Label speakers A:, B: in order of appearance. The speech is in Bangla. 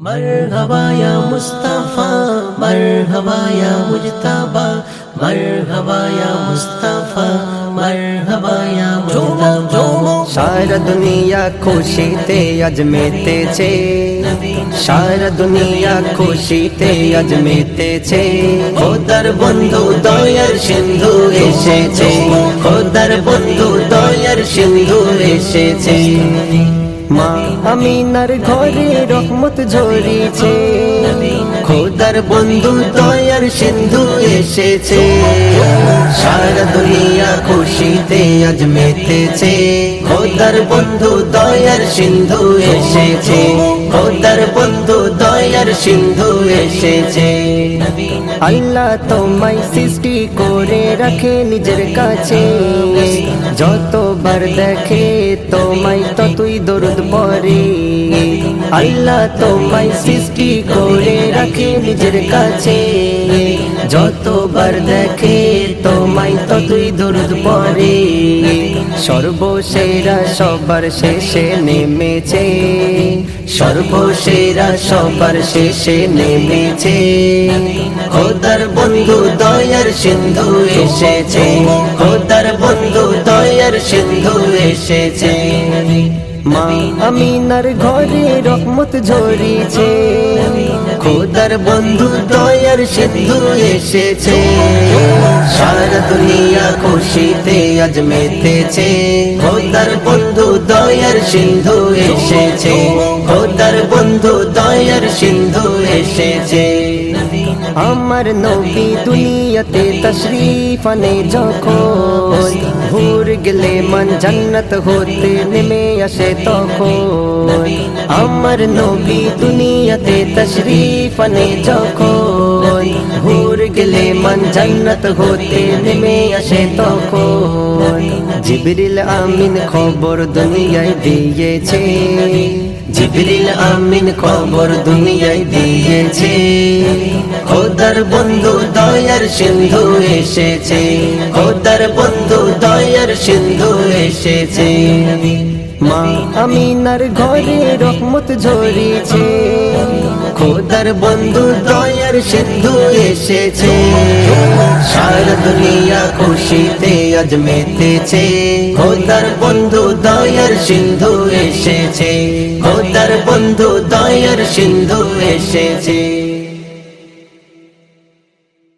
A: مرحبا يا مصطفى مرحبا يا مجتبى مرحبا يا مصطفى مرحبا يا مجتبى
B: সারা দুনিয়া খুশিতে আজ মেতেছে সারা দুনিয়া খুশিতে আজ মেতেছে খোদার বন্ধু দয়ার সিন্ধু এসেছে খোদার বন্ধু দয়ার সিন্ধু এসেছে মা, আমিনার ঘরে রহমত ঝরিছে। খোদার বন্ধু দয়ার সিন্ধু এসেছে। সারা দুনিয়া খুশিতে আজ মেতেছে। খোদার বন্ধু দয়ার সিন্ধু এসেছে। খোদার বন্ধু দয়ার সিন্ধু এসেছে। আল্লাহ তোমায় সৃষ্টি করে রাখে নিজের কাছে। যতবার দেখে তো তুই দরুদ পরে আল্লাহ তোমায় সৃষ্টি করে রাখে নিজের কাছে। যতবার দেখে তোমাই তো তুই দরুদ পরে সর্বসেরা সবার শেষে নেমেছে। সর্বসেরা সবার শেষে নেমেছে। খোদার বন্ধু দয়ার সিন্ধু এসেছে। খোদার বন্ধু দয়ার সিন্ধু এসেছে। মা আমিনার ঘরে রহমত ঝরিছে খোদার বন্ধু দয়ার সিন্ধু এসেছে। সারা দুনিয়া খুশিতে আজ মেতেছে। খোদার বন্ধু দয়ার সিন্ধু এসেছে। খোদার বন্ধু দয়ার সিন্ধু এসেছে। আমার নবী দুনিয়াতে তশরিফ আনে যখন। ভুর গেলে মন জান্নাত হতে নেমে আসে তখন। আমার নবী দুনিয়াতে তশরিফ আনে যখন। মন জান্নাত হতে নেমে আসে তখন জিবরিল আমিন খবর দুনিয়ায় দিয়েছে জিবরিল আমিন খবর দুনিয়ায় দিয়েছে খোদার বন্ধু দয়ার সিন্ধু এসেছে খোদার বন্ধু দয়ার সিন্ধু এসেছে মা আমিনার ঘরে রহমত ঝরিছে খোদার বন্ধু দয়ার সিন্ধু এসেছে। সারা দুনিয়া খুশিতে আজ মেতেছে। খোদার বন্ধু দয়ার সিন্ধু এসেছে। খোদার বন্ধু দয়ার সিন্ধু এসেছে।